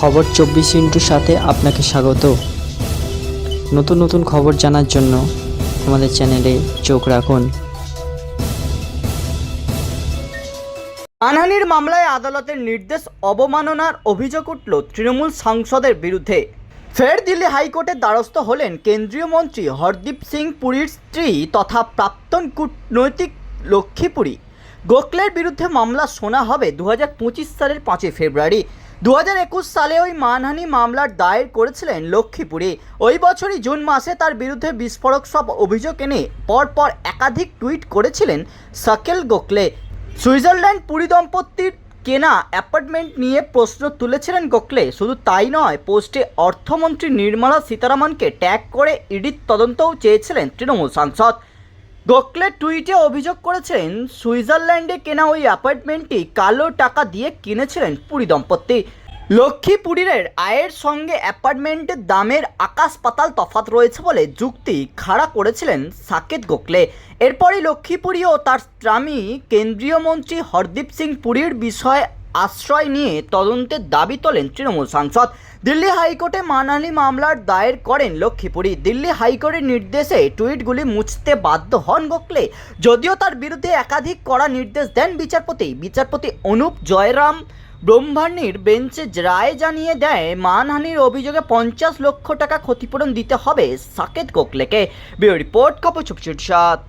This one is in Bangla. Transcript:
খবর চব্বিশ ইন্টুর সাথে আপনাকে স্বাগত। নতুন নতুন খবর জানার জন্য আমাদের চ্যানেলে চোখ রাখুন। মানহানির মামলায় আদালতের নির্দেশ অবমাননার অভিযোগ উঠল তৃণমূল সাংসদের বিরুদ্ধে। ফের দিল্লি হাইকোর্টের দ্বারস্থ হলেন কেন্দ্রীয় মন্ত্রী হরদীপ সিং পুরীর স্ত্রী তথা প্রাক্তন কূটনৈতিক লক্ষ্মীপুরী গোখলের বিরুদ্ধে মামলা শোনা হবে দু হাজার পঁচিশ সালের পাঁচই ফেব্রুয়ারি। দু হাজার একুশ সালে ওই মানহানি মামলার দায়ের করেছিলেন লক্ষ্মীপুরে। ওই বছরই জুন মাসে তার বিরুদ্ধে বিস্ফোরক সব অভিযোগ এনে পরপর একাধিক টুইট করেছিলেন সাকেল গোখলে। সুইজারল্যান্ড পুরী দম্পতির কেনা অ্যাপার্টমেন্ট নিয়ে প্রশ্ন তুলেছিলেন গোখলে। শুধু তাই নয়, পোস্টে অর্থমন্ত্রী নির্মলা সীতারামনকে ট্যাগ করে ইডির তদন্তও চেয়েছিলেন তৃণমূল সাংসদ। গোখলে টুইটে অভিযোগ করেছিলেন সুইজারল্যান্ডে কেনা ওই অ্যাপার্টমেন্টটি কালো টাকা দিয়ে কিনেছিলেন পুরী দম্পতি। লক্ষ্মীপুরীর আয়ের সঙ্গে অ্যাপার্টমেন্টের দামের আকাশ পাতাল তফাৎ রয়েছে বলে যুক্তি খাড়া করেছিলেন সাকেত গোখলে। এরপরই লক্ষ্মীপুরী ও তার স্বামী কেন্দ্রীয় মন্ত্রী হরদীপ সিং পুরীর বিষয়ে আশ্রয় নিয়ে তদন্তের দাবি তোলেন তৃণমূল সাংসদ। দিল্লি হাইকোর্টে মানহানি মামলার দায়ের করেন লক্ষ্মীপুরী। দিল্লি হাইকোর্টের নির্দেশে টুইটগুলি মুছতে বাধ্য হন গোখলে। যদিও তার বিরুদ্ধে একাধিক কড়া নির্দেশ দেন বিচারপতি। বিচারপতি অনুপ জয়রাম ব্রহ্মাণ্যের বেঞ্চে রায় জানিয়ে দেয়, মানহানির অভিযোগে পঞ্চাশ লক্ষ টাকা ক্ষতিপূরণ দিতে হবে সাকেত গোখলেকে। ব্যুরো রিপোর্ট চুপচুট সাত